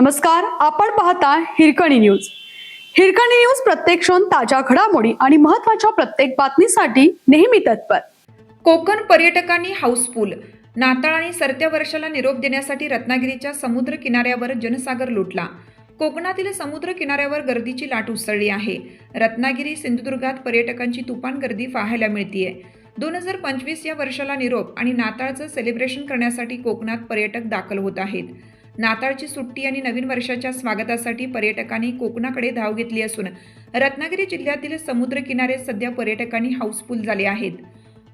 नमस्कार आपण पाहता हिरकणी न्यूज. हिरकणी न्यूज प्रत्येक क्षण ताज्या घडामोडी आणि महत्त्वाच्या प्रत्येक बातमीसाठी नेहमी तत्पर. कोकण पर्यटकांनी हाऊसफुल. नाताळ आणि सरत्या वर्षाला निरोप देण्यासाठी रत्नागिरीच्या समुद्र किनाऱ्यावर जनसागर लुटला. कोकणातील समुद्र किनाऱ्यावर गर्दीची लाट उसळली आहे. रत्नागिरी सिंधुदुर्गात पर्यटकांची तुफान गर्दी पाहायला मिळतीये. दोन हजार पंचवीस या वर्षाला निरोप आणि नाताळचं सेलिब्रेशन करण्यासाठी कोकणात पर्यटक दाखल होत आहेत. नाताळची सुट्टी आणि नवीन वर्षाच्या स्वागतासाठी पर्यटकांनी कोकणाकडे धाव घेतली असून रत्नागिरी जिल्ह्यातील समुद्र किनारे सध्या पर्यटकांनी हाऊसफुल झाले आहेत.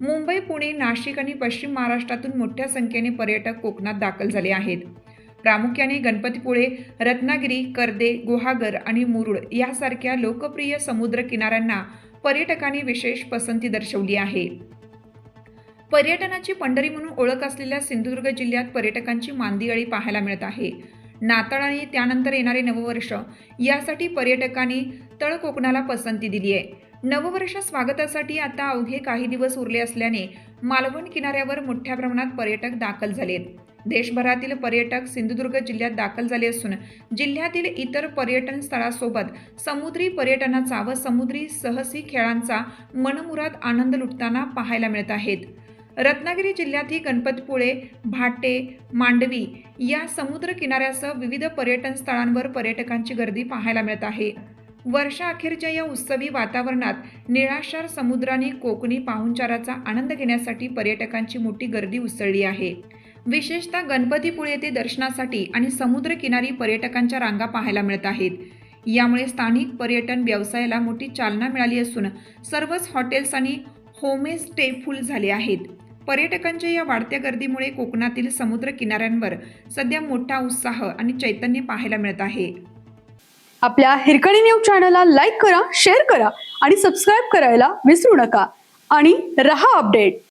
मुंबई पुणे नाशिक आणि पश्चिम महाराष्ट्रातून मोठ्या संख्येने पर्यटक कोकणात दाखल झाले आहेत. प्रामुख्याने गणपतीपुळे रत्नागिरी कर्दे गुहागर आणि मुरुड यासारख्या लोकप्रिय समुद्र किनाऱ्यांना पर्यटकांनी विशेष पसंती दर्शवली आहे. पर्यटनाची पंढरी म्हणून ओळख असलेल्या सिंधुदुर्ग जिल्ह्यात पर्यटकांची मांदियाळी पाहायला मिळत आहे. नाताळ आणि त्यानंतर येणारे नववर्ष यासाठी पर्यटकांनी तळ कोकणाला पसंती दिली आहे. नववर्ष स्वागतासाठी आता अवघे काही दिवस उरले असल्याने मालवण किनाऱ्यावर मोठ्या प्रमाणात पर्यटक दाखल झालेत. देशभरातील पर्यटक सिंधुदुर्ग जिल्ह्यात दाखल झाले असून जिल्ह्यातील इतर पर्यटन स्थळासोबत समुद्री पर्यटनाचा व समुद्री सहसी खेळांचा मनमुराद आनंद लुटताना पाहायला मिळत आहेत. रत्नागिरी जिल्ह्यातही गणपतपुळे भाटे मांडवी या समुद्र किनाऱ्यासह विविध पर्यटन स्थळांवर पर्यटकांची गर्दी पाहायला मिळत आहे. वर्षाअखेरच्या या उत्सवी वातावरणात निळाशार समुद्राने कोकणी पाहुणचाराचा आनंद घेण्यासाठी पर्यटकांची मोठी गर्दी उसळली आहे. विशेषतः गणपतीपुळे येथे दर्शनासाठी आणि समुद्रकिनारी पर्यटकांच्या रांगा पाहायला मिळत आहेत. यामुळे स्थानिक पर्यटन व्यवसायाला मोठी चालना मिळाली असून सर्वच हॉटेल्स आणि होमे फुल झाले आहेत. पर्यटकांच्या या वाढत्या गर्दीमुळे कोकणातील समुद्र किनाऱ्यांवर सध्या मोठा उत्साह आणि चैतन्य पाहायला मिळत आहे. आपल्या हिरकणी न्यूज चॅनलला लाईक करा शेअर करा आणि सबस्क्राईब करायला विसरू नका. आणि रहा अपडेट.